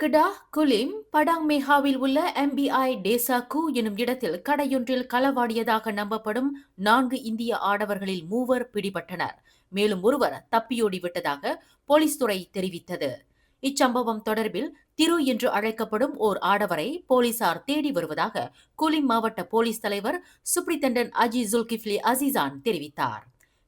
கிடா குலிம் படாங் மேஹாவில் உள்ள எம்பிஐ டேசாக்கு எனும் இடத்தில் கடையொன்றில் களவாடியதாக நம்பப்படும் நான்கு இந்திய ஆடவர்களில் மூவர் பிடிபட்டனர். மேலும் ஒருவர் தப்பியோடி விட்டதாக போலீஸ் துறை தெரிவித்தது. இச்சம்பவம் தொடர்பில் திரு என்று அழைக்கப்படும் ஓர் ஆடவரை போலீசார் தேடி வருவதாக குலிம் மாவட்ட போலீஸ் தலைவர் சுப்ரிதண்டன் அஜி ஜுல்கிஃப்லி அசிசான் தெரிவித்தார்.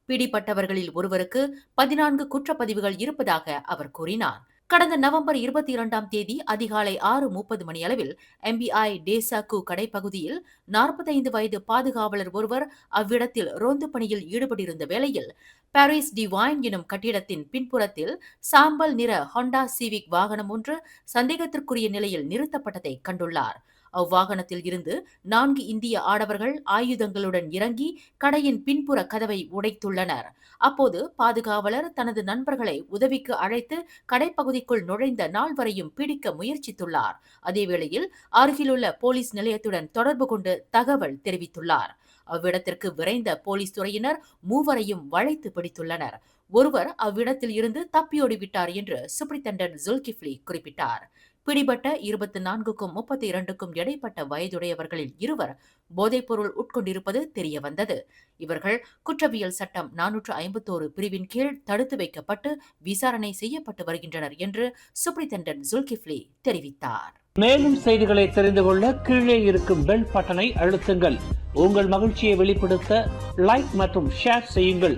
பிடிப்பட்டவர்களில் ஒருவருக்கு பதினான்கு குற்றப்பதிவுகள் இருப்பதாக அவர் கூறினார். கடந்த நவம்பர் இருபத்தி இரண்டாம் தேதி அதிகாலை ஆறு முப்பது மணியளவில் எம்பிஐ டேசாக்கு கடைப்பகுதியில் நாற்பத்தைந்து வயது பாதுகாவலர் ஒருவர் அவ்விடத்தில் ரோந்து பணியில் ஈடுபட்டிருந்த வேளையில் பாரிஸ் டிவைன் எனும் கட்டிடத்தின் பின்புறத்தில் சாம்பல் நிற ஹொண்டா சிவிக் வாகனம் ஒன்று சந்தேகத்திற்குரிய நிலையில் நிறுத்தப்பட்டதை கண்டுள்ளார். அவ்வாகனத்தில் இருந்து நான்கு இந்திய ஆடவர்கள் ஆயுதங்களுடன் இறங்கி கடையின் பின்புற கதவை உடைத்துள்ளனர். அப்போது பாதுகாவலர் தனது நண்பர்களை உதவிக்கு அழைத்து கடைப்பகுதிக்குள் நுழைந்த நால்வரையும் பிடிக்க முயற்சித்துள்ளார். அதேவேளையில் அருகிலுள்ள போலீஸ் நிலையத்துடன் தொடர்பு கொண்டு தகவல் தெரிவித்துள்ளார். அவ்விடத்திற்கு விரைந்த போலீஸ் துறையினர் மூவரையும் வளைத்து பிடித்துள்ளனர். ஒருவர் அவ்விடத்தில் இருந்து தப்பியோடிவிட்டார் என்று சுப்ரிதண்டன் ஜுல்கிஃப்லி குறிப்பிட்டார். பிடிபட்ட இருபத்தி நான்குக்கும் முப்பத்தி இரண்டுக்கும் இடைப்பட்ட வயதுடையவர்களில் இருவர் போதைப்பொருள் உட்கொண்டிருப்பது தெரிய வந்தது இவர்கள் குற்றவியல் சட்டம் நானூற்று ஐம்பத்தோரு பிரிவின் கீழ் தடுத்து வைக்கப்பட்டு விசாரணை செய்யப்பட்டு வருகின்றனர் என்று சுப்ரிதண்டன் ஜுல்கிஃப்லி தெரிவித்தார். மேலும் செய்திகளை தெரிந்து கொள்ள கீழே இருக்கும் பெல் பட்டனை அழுத்துங்கள். உங்கள் மகிழ்ச்சியை வெளிப்படுத்த லைக் மற்றும் ஷேர் செய்யுங்கள்.